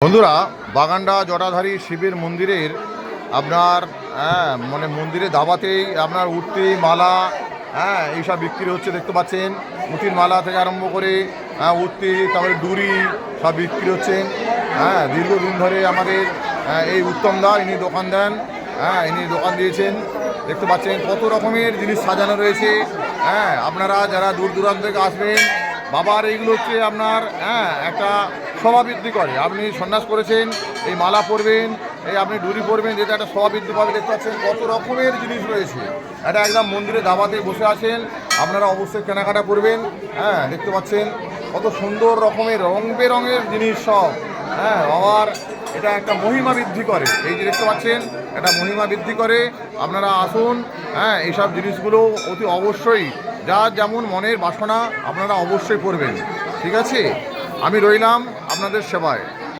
বন্ধুরা বাগানডা জটাধারী শিবের মন্দিরের আপনার হ্যাঁ মানে মন্দিরে দাবাতেই আপনার উঠতি মালা হ্যাঁ এইসব বিক্রি হচ্ছে দেখতে পাচ্ছেন। উটির মালা থেকে আরম্ভ করে হ্যাঁ উঠতি তারপরে ডুরি সব বিক্রি হচ্ছেন হ্যাঁ দীর্ঘদিন ধরে আমাদের হ্যাঁ, এই উত্তম দা ইনি দোকান দেন হ্যাঁ ইনি দোকান দিয়েছেন। দেখতে পাচ্ছেন কত রকমের জিনিস সাজানো রয়েছে। হ্যাঁ আপনারা যারা দূর দূরান্ত থেকে আসবেন বাবার এইগুলো হচ্ছে আপনার হ্যাঁ একটা স্বভাবৃদ্ধি করে। আপনি সন্ন্যাস করেছেন, এই মালা পরবেন, এই আপনি ডুরি পরবেন, যেটা একটা স্বভাবৃদ্ধি পাবে, দেখতে পাচ্ছেন কত রকমের জিনিস রয়েছে। এটা একদম মন্দিরে দাবাতে বসে আছেন, আপনারা অবশ্যই কেনাকাটা করবেন হ্যাঁ দেখতে পাচ্ছেন কত সুন্দর রকমের রং বেরঙের জিনিস সব হ্যাঁ বাবার এটা একটা মহিমা বৃদ্ধি করে। এই যে দেখতে পাচ্ছেন, এটা মহিমা বৃদ্ধি করে। আপনারা আসুন হ্যাঁ এইসব জিনিসগুলো অতি অবশ্যই যার যেমন মনের বাসনা আপনারা অবশ্যই করবেন ঠিক আছে? আমি রইলাম আপনাদের সেবায়।